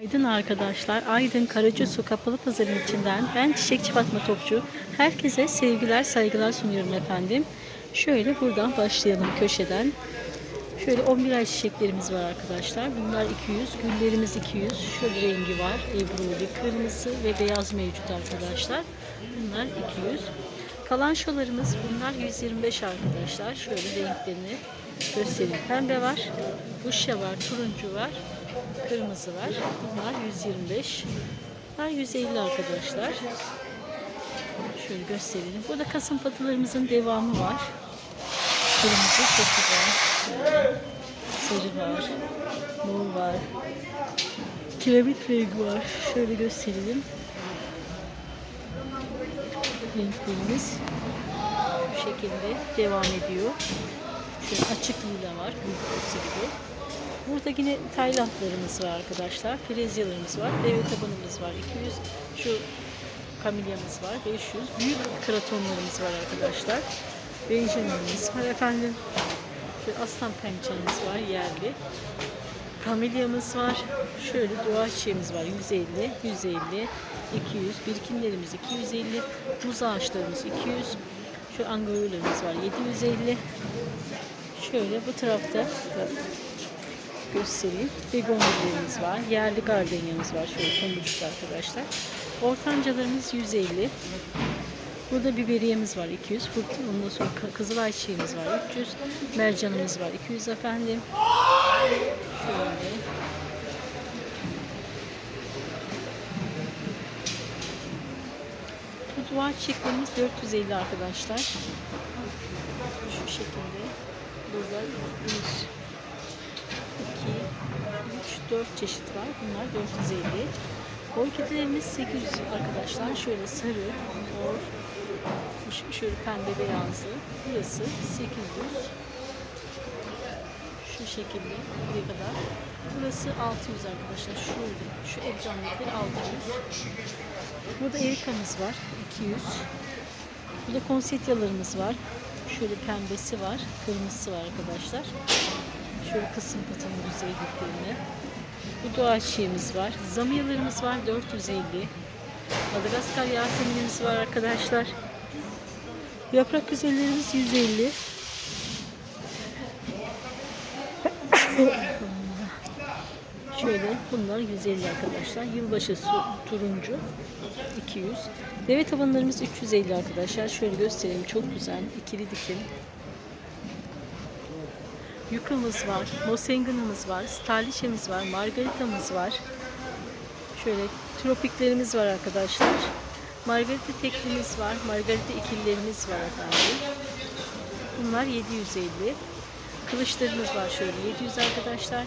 Aydın arkadaşlar, Aydın Karacasu Kapalı Pazarı'nın içinden ben Çiçekçi Fatma Topçu. Herkese sevgiler, saygılar sunuyorum efendim. Şöyle buradan başlayalım köşeden. Şöyle 11 ay çiçeklerimiz var arkadaşlar. Bunlar 200, güllerimiz 200. Şöyle rengi var, ebruli, kırmızı ve beyaz mevcut arkadaşlar. Bunlar 200. Kalan şolarımız bunlar 125 arkadaşlar. Şöyle renklerini göstereyim. Pembe var, fuşya var, turuncu var, kırmızı var. Bunlar 125. Bunlar 150 arkadaşlar. Şöyle gösterelim. Burada kasım patılarımızın devamı var. Kırmızı çok güzel. Sarı var. Mor var. Kiremit rengi var. Şöyle gösterelim. Renklerimiz bu şekilde devam ediyor. Şöyle açık lila var. Gül gibi. Burada yine Taylandlarımız var arkadaşlar. Frezyalarımız var. Deve tabanımız var. 200. Şu kamilyamız var. 500. Büyük kratonlarımız var arkadaşlar. Benjamin'imiz var efendim. Şöyle aslan pençemiz var yerli. Kamilyamız var. Şöyle dua çiçeğimiz var. 150, 150, 200. Birikinlerimiz 250. Muz ağaçlarımız 200. Şu angoyularımız var 750. Şöyle bu tarafta göstereyim. Begonyalarımız var. Yerli gardenyamız var. Şöyle tomurcuk arkadaşlar. Ortancalarımız 150. Burada biberiyemiz var 200. Fırt- Ondan sonra ka- kızılay çiçeğimiz var 300. Mercanımız var 200 efendim. Şöyle. Bu duvar çiçeklerimiz 450 arkadaşlar. Şu şekilde. Burada 1, 2, 3, 4 çeşit var. Bunlar 450. Orkidelerimiz 800 arkadaşlar. Şöyle sarı, mor, şöyle pembe beyazlı. Burası 800. Şu şekilde buraya kadar. Burası 600 arkadaşlar. Şurada, şu camlıkları 600. Burada erikamız var 200. Burada konsetyalarımız var. Şöyle pembesi var, kırmızısı var arkadaşlar. Şöyle kısım patının güzelliklerini. Bu doğa çiçeğimiz var. Zamiyalarımız var 450. Madagaskar yaseminimiz var arkadaşlar. Yaprak güzellerimiz 150. Şöyle bunlar 150 arkadaşlar. Yılbaşı su, turuncu 200. Deve tabanlarımız 350 arkadaşlar. Şöyle göstereyim. Çok güzel. ikili dikim. Yukamız var. Mosenganımız var. Starliçemiz var. Margaritamız var. Şöyle tropiklerimiz var arkadaşlar. Margarita teklimiz var. Margarita ikililerimiz var efendim. Bunlar 750. Kılıçlarımız var şöyle 700 arkadaşlar.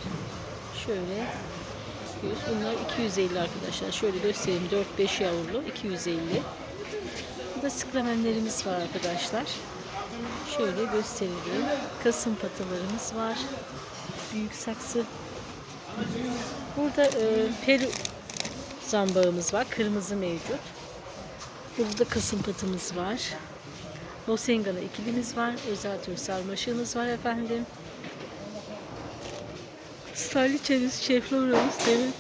Şöyle 200. Bunlar 250 arkadaşlar. Şöyle göstereyim 4-5 yavrulu 250. Burada sıklamenlerimiz var arkadaşlar. Şöyle gösterelim. Kasım patalarımız var. Büyük saksı. Burada e, Peru zambağımız var. Kırmızı mevcut. Burada da kasım patımız var. Mosengana ikilimiz var. Özel tür sarmaşığımız var efendim. Starliçemiz, şefloramız, demir, şey,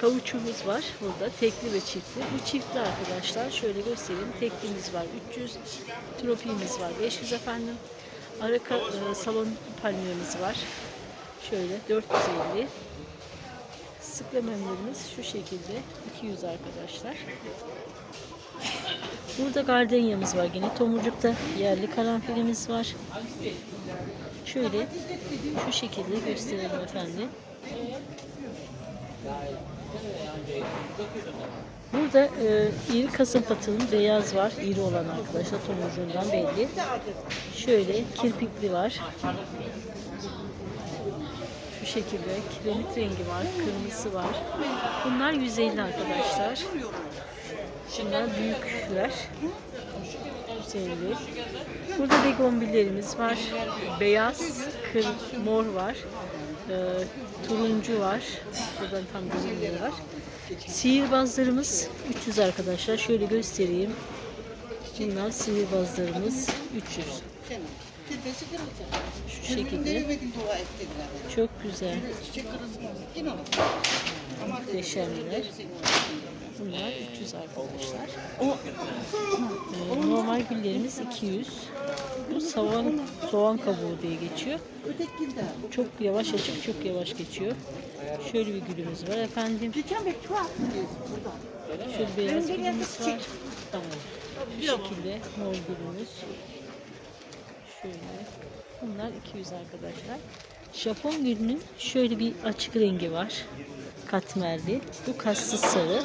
kavuçumuz var burada. Tekli ve çiftli. Bu çiftli arkadaşlar. Şöyle göstereyim. Teklimiz var 300. Tropimiz var 500 efendim. Araka e, salon palmiyemiz var. Şöyle 450. Sıklemenlerimiz şu şekilde 200 arkadaşlar. Burada gardenyamız var yine. Tomurcukta yerli karanfilimiz var. Şöyle şu şekilde gösterelim efendim. Burada e, iri kasım patının beyaz var. iri olan arkadaşlar tomurcuğundan belli. Şöyle kirpikli var. Şu şekilde kiremit rengi var. Kırmızısı var. Bunlar 150 arkadaşlar. Şunlar büyükler. 150. Burada begonvillerimiz var. Beyaz, kır, mor var. Ee, turuncu var. Buradan tam gözükmüyorlar. Sihirbazlarımız 300 arkadaşlar. Şöyle göstereyim. Bunlar sihirbazlarımız 300. Şu şekilde. Çok güzel. Muhteşemler. Bunlar 300 arkadaşlar. O Ee, normal güllerimiz 200. Bu soğan, soğan kabuğu diye geçiyor. Çok yavaş açıp çok yavaş geçiyor. Şöyle bir gülümüz var efendim. Şöyle beyaz gülümüz var. Bu şekilde mor gülümüz. Şöyle. Bunlar 200 arkadaşlar. Japon gülünün şöyle bir açık rengi var. Katmerli. Bu kassız sarı.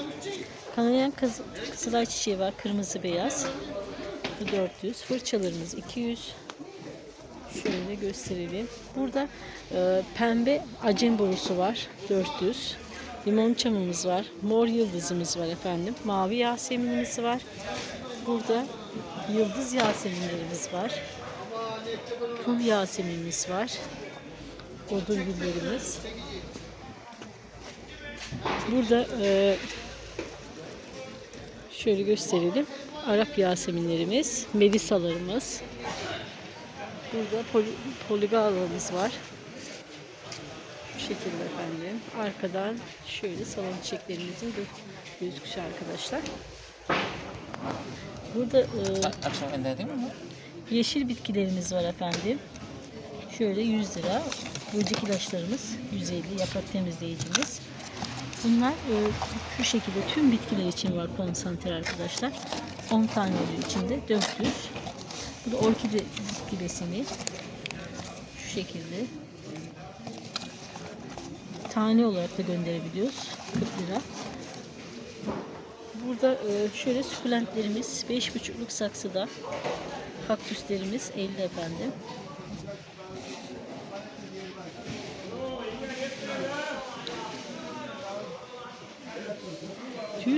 Kanayan kız, kızılay çiçeği var. Kırmızı beyaz. Bu 400. Fırçalarımız 200. Şöyle gösterelim. Burada e, pembe acem borusu var. 400. Limon çamımız var. Mor yıldızımız var efendim. Mavi yaseminimiz var. Burada yıldız yaseminlerimiz var. Pul yaseminimiz var. Odun güllerimiz. Burada e, şöyle gösterelim. Arap yaseminlerimiz, melisalarımız. Burada poli, poligalamız var. Bu şekilde efendim. Arkadan şöyle salon çiçeklerimizin gö- gözüküşü arkadaşlar. Burada e, Akşam ender değil mi bu? Yeşil bitkilerimiz var efendim. Şöyle 100 lira. Böcek ilaçlarımız 150 yaprak temizleyicimiz. Bunlar e, şu şekilde tüm bitkiler için var konsantre arkadaşlar. 10 tane oluyor içinde 400. Bu da orkide bitki besini. Şu şekilde. Tane olarak da gönderebiliyoruz. 40 lira. Burada e, şöyle sukulentlerimiz 5,5'luk saksıda. Kaktüslerimiz 50 efendim.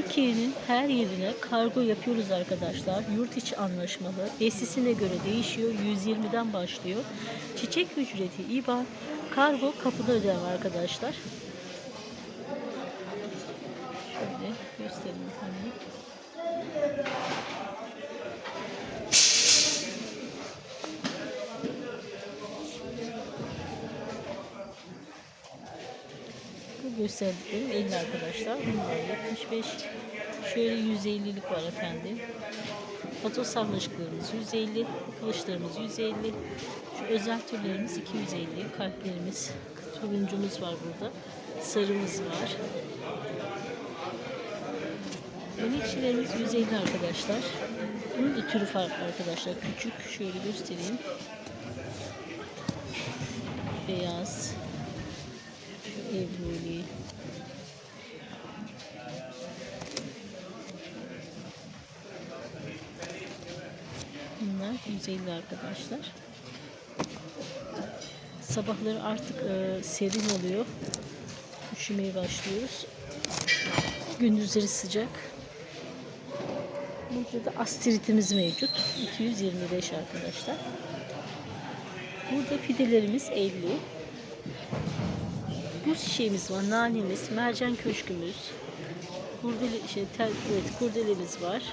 Türkiye'nin her yerine kargo yapıyoruz arkadaşlar. Yurt içi anlaşmalı. Esisine göre değişiyor. 120'den başlıyor. Çiçek ücreti İBAN. Kargo kapıda ödeme arkadaşlar. Şöyle göstereyim efendim. Gösterdiklerim 50 arkadaşlar. Bunlar 75. Şöyle 150'lik var efendim. Patos sarmaşıklarımız 150. Kılıçlarımız 150. Şu özel türlerimiz 250. Kalplerimiz, turuncumuz var burada. Sarımız var. Menekşelerimiz 150 arkadaşlar. Bunun da türü farklı arkadaşlar. Küçük. Şöyle göstereyim. Beyaz. Evruli. Bunlar 150 arkadaşlar. Sabahları artık e, serin oluyor. Üşümeye başlıyoruz. Gündüzleri sıcak. Burada da astiritimiz mevcut. 225 arkadaşlar. Burada fidelerimiz 50. Buz çiçeğimiz var, nanemiz, mercan köşkümüz, kurdele, şey, tel, evet, kurdelemiz var.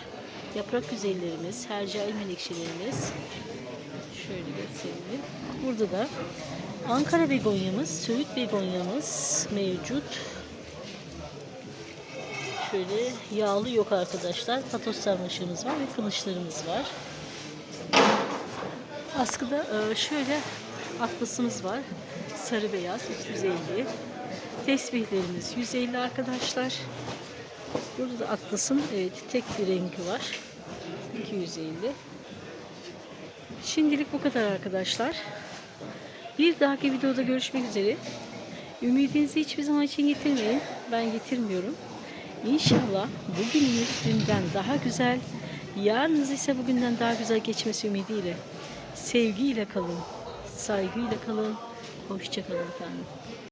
Yaprak güzellerimiz, hercai menekşelerimiz. Şöyle gösterelim. Burada da Ankara begonyamız, Söğüt begonyamız mevcut. Şöyle yağlı yok arkadaşlar. Patos sarmaşığımız var ve kılıçlarımız var. Askıda e, şöyle atlasımız var. Sarı beyaz 350. Tesbihlerimiz 150 arkadaşlar. Burada da atlasın evet, tek bir rengi var. 250. Şimdilik bu kadar arkadaşlar. Bir dahaki videoda görüşmek üzere. Ümidinizi hiçbir zaman için getirmeyin. Ben getirmiyorum. İnşallah bugününüz dünden daha güzel, yarınız ise bugünden daha güzel geçmesi ümidiyle. Sevgiyle kalın, saygıyla kalın, hoşça kalın efendim.